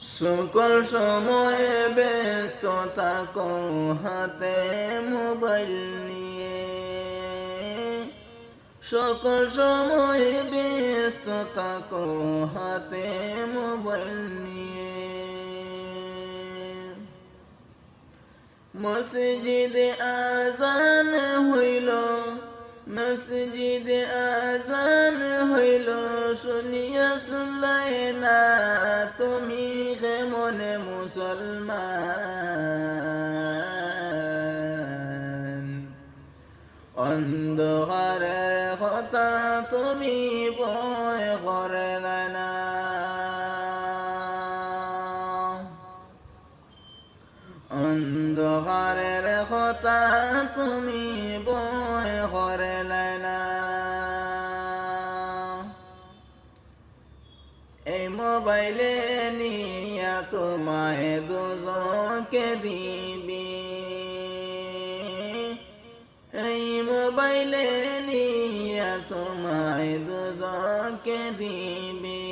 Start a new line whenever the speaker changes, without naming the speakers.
সকল সময়ে ব্যস্ত থাকো হাতে মোবাইল নিয়ে। সকল সময় ব্যস্ত থাকো হাতে মোবাইল নিয়ে। মসজিদে আজান হইল, মসজিদে আজান হইল, শুনিয়া শুনলাই না তুমি মনে মুসলমান অন্ধকারের কথা তুমি ভয় করলে না। অন্ধকারের কথা তুমি এই মোবাইলে নিয়া তোমায় দুজকে দিবি। এই মোবাইলে নিয়া তোমায় দুজকে দিবি।